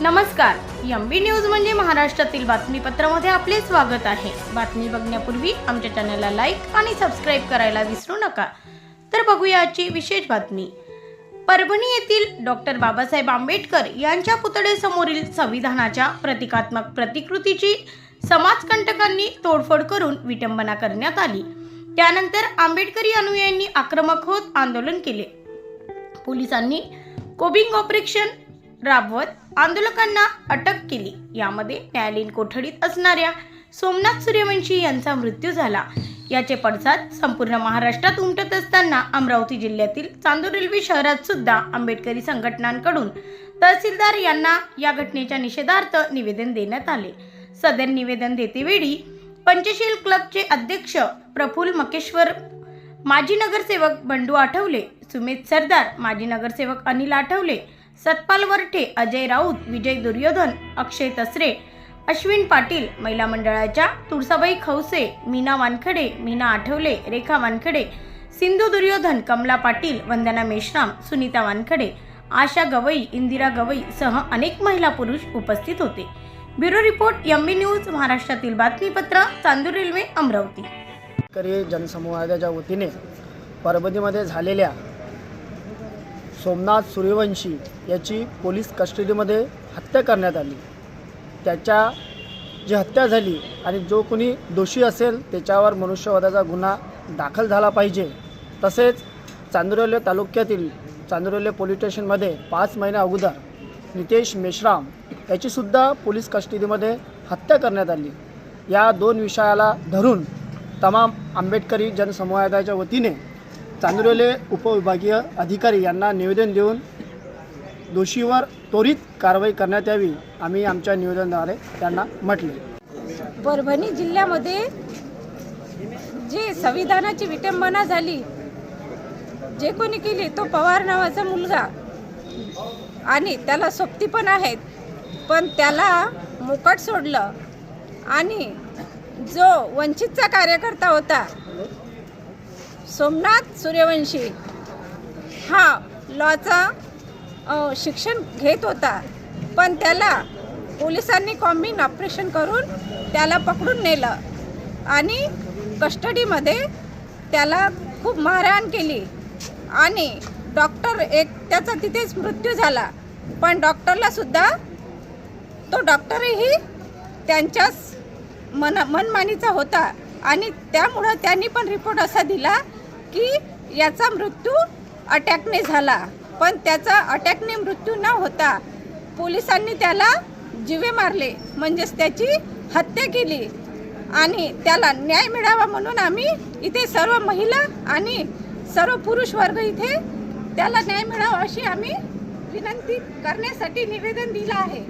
नमस्कार. M news म्हणजे महाराष्ट्रातील बातमीपत्रामध्ये आपले स्वागत आहे. बातमी बघण्यापूर्वी आमच्या चॅनलला लाईक आणि सबस्क्राईब करायला विसरू नका. तर बघूया आजची विशेष बातमी. परभणी येथील डॉक्टर बाबासाहेब आंबेडकर यांच्या पुतळेसमोरील संविधानाच्या प्रतिकात्मक प्रतिकृतीची समाजकंटकांनी तोडफोड करून विटंबना करण्यात आली. त्यानंतर आंबेडकरी अनुयायांनी आक्रमक होत आंदोलन केले. पोलिसांनी कोबिंग ऑपरेशन राबवत आंदोलकांना अटक केली. यामध्ये न्यायालयीन कोठडीत असणाऱ्या सोमनाथ सूर्यवंशी यांचा मृत्यू झाला. याचे पडसाद संपूर्ण महाराष्ट्रात उमटत असताना अमरावती जिल्ह्यातील चांदूर रेल्वे शहरात सुद्धा आंबेडकरी संघटनांकडून तहसीलदार यांना या घटनेच्या निषेधार्थ निवेदन देण्यात आले. सदर निवेदन देतेवेळी पंचशील क्लबचे अध्यक्ष प्रफुल मकेश्वर माजी नगरसेवक बंडू आठवले सुमित सरदार माजी नगरसेवक अनिल आठवले सतपाल वरठे अजय राऊत विजय दुर्योधन अक्षय तसरे अश्विन पाटील महिला मंडळाच्या तुळसाबाई खवसे मीना वानखडे मीना आठवले रेखा वानखडे सिंधू दुर्योधन कमला पाटील वंदना मेश्राम सुनीता वानखडे आशा गवई इंदिरा गवई सह अनेक महिला पुरुष उपस्थित होते. Bureau report M B news महाराष्ट्रातील बातमीपत्र चांदूर रेल्वे अमरावती. शेतकरी जनसमुदायाच्या वतीने परभणीमध्ये झालेल्या सोमनाथ सूर्यवंशी याची पोलीस कस्टडीमध्ये हत्या करण्यात आली. त्याच्या जी हत्या झाली आणि जो कोणी दोषी असेल त्याच्यावर मनुष्यवधाचा गुन्हा दाखल झाला पाहिजे. तसेच चांदुरवले तालुक्यातील चांदुरवले पोलीस स्टेशनमध्ये पाच महिन्या अगोदर नितेश मेश्राम याचीसुद्धा पोलीस कस्टडीमध्ये हत्या करण्यात आली. या दोन विषयाला धरून तमाम आंबेडकरी जनसमुदायाच्या वतीने चांदुरले उपविभागीय अधिकारी यांना निवेदन देऊन दोषीवर त्वरित कारवाई करण्यात यावी आम्ही आमच्या निवेदनाद्वारे त्यांना म्हटले. परभणी जिल्ह्यामध्ये जे संविधानाची विटंबना झाली जे कोणी केली तो पवार नावाचा मुलगा. आणि त्याला सोबती पण आहेत पण त्याला मोकट सोडलं. आणि जो वंचितचा कार्यकर्ता होता सोमनाथ सूर्यवंशी हा लॉचा शिक्षण घेत होता. पण त्याला पोलिसांनी कॉम्बिंग ऑपरेशन करून त्याला पकडून नेलं आणि कस्टडीमध्ये त्याला खूप मारहाण केली. आणि डॉक्टर एक त्याचा तिथेच मृत्यू झाला. पण डॉक्टरला सुद्धा तो डॉक्टरही त्यांच्याच मन मनमानीचा होता. आणि त्यामुळं त्यांनी पण रिपोर्ट असा दिला की याचा मृत्यू अटॅकने झाला. पण त्याचा अटॅकने मृत्यू न होता पोलिसांनी त्याला जीवे मारले. म्हणजेच त्याची हत्या केली. आणि त्याला न्याय मिळावा म्हणून आम्ही इथे सर्व महिला आणि सर्व पुरुष वर्ग इथे त्याला न्याय मिळावा अशी आम्ही विनंती करण्यासाठी निवेदन दिलं आहे.